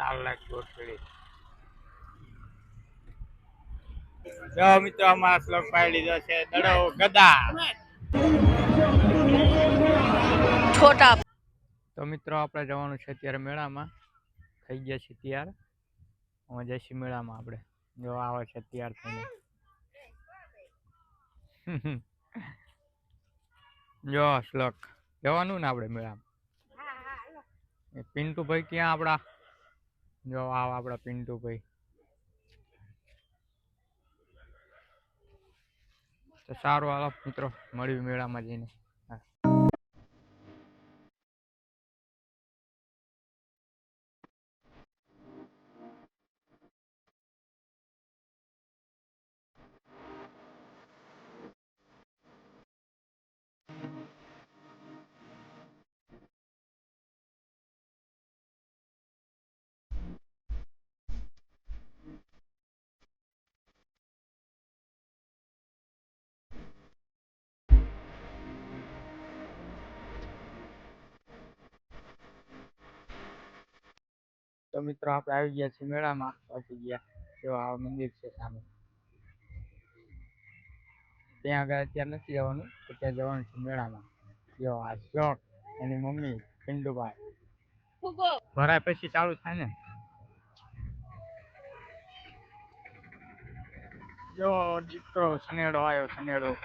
ચાર લાખ જો મિત્રો અમારા શ્લોક પાડી લીધો છે દડો ગદા. છોટા. તો મિત્રો આપણે જવાનું છે અત્યારે મેળામાં. થઈ ગયા છે તૈયાર. અમે જઈશું મેળામાં આપણે. જો આવે છે તૈયાર થઈને. જો શ્લોક. જવાનું ને આપણે મેળામાં. પિન્ટુભાઈ ક્યાં આપણા? જો આવ આપણા પિન્ટુભાઈ તો સારું હાલો મિત્રો મળ્યું મેળામાં જઈને. તો મિત્રો આપણે આવી ગયા છીએ મેળામાં પહોંચી ગયા જો આ મંદિર છે સામે. ત્યાં આગળ અત્યારે નથી જવાનું તો ત્યાં જવાનું છે મેળામાં. જો આ શોખ એની મમ્મી પિંડુભાઈ. ભરાય પછી ચાલુ થાય ને. જો દીકરો સનેડો આવ્યો સનેડો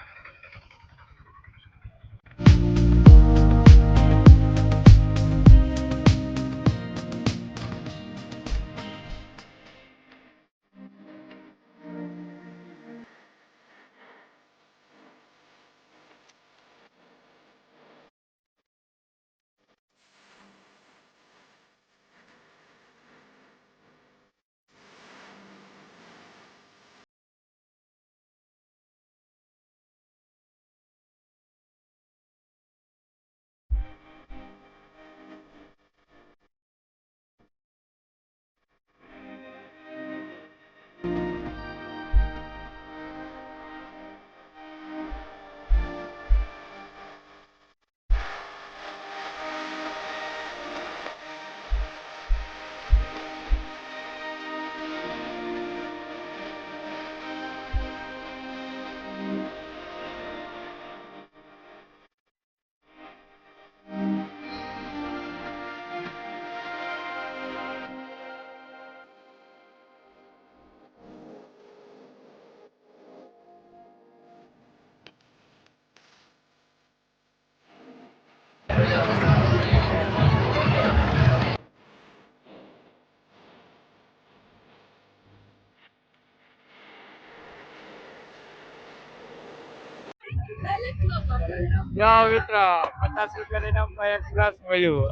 જો મિત્ર, પચાસ રૂપિયાના ઇનામમાં એક ગ્લાસ મળ્યું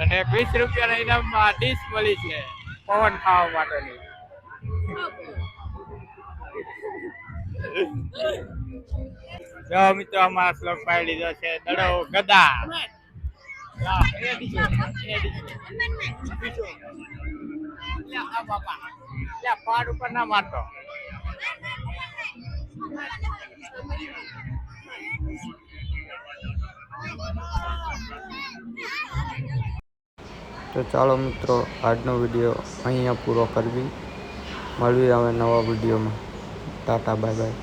અને વીસ રૂપિયાના ઇનામમાં ડીશ મળી છે પવન ખાવા માટેની. જો મિત્રો શ્લોક પાડી લીધો છે, દડો ઉપર ના મારતો. તો ચાલો મિત્રો, આજનો વીડિયો અહીંયા પૂરો કરવી. મળવી હવે નવા વિડીયોમાં. Tata bye bye